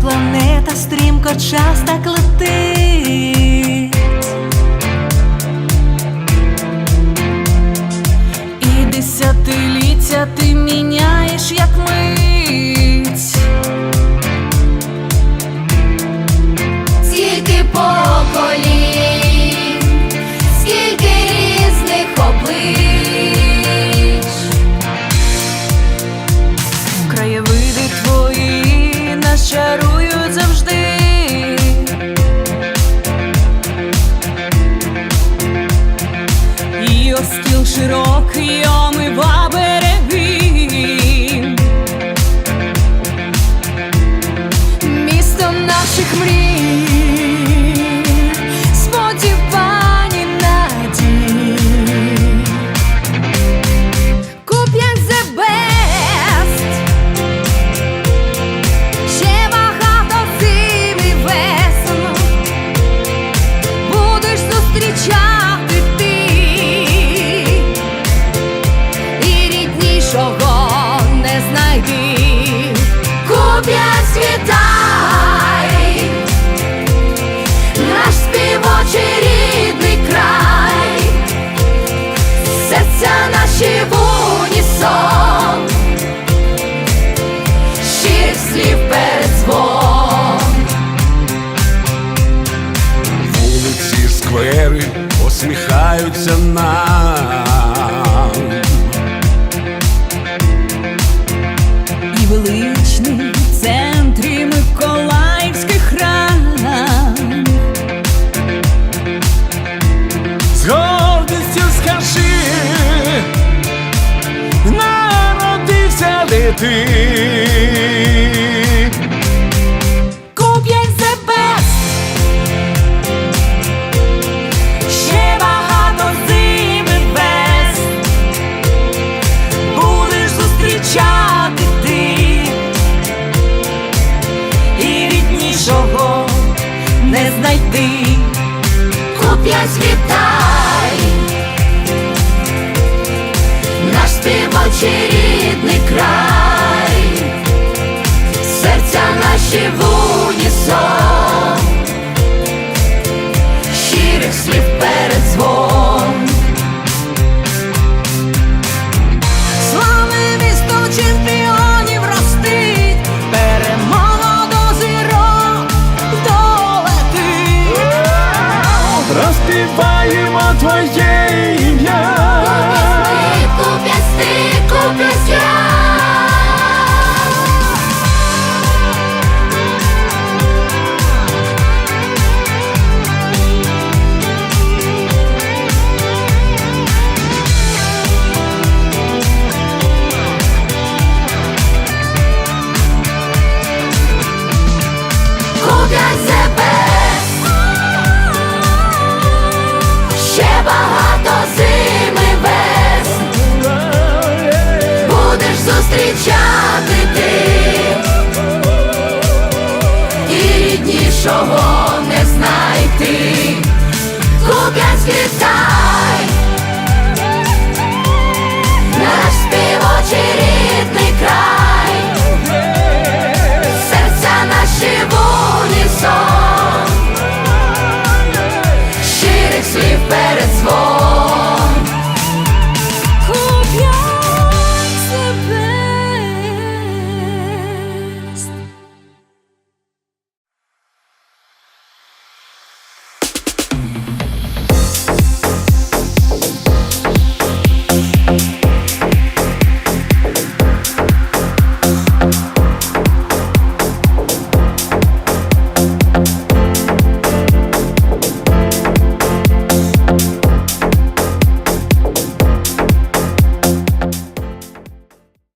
планета стрімко час так летить. Наші в унісон, щирих слів передзвон. Вулиці, сквери посміхаються нам. і величний ти. Ще багато зим і весн Будеш І ріднішого не знайти. Куп'я світай, наш співочий край, серця не в зустрічати ти і ріднішого.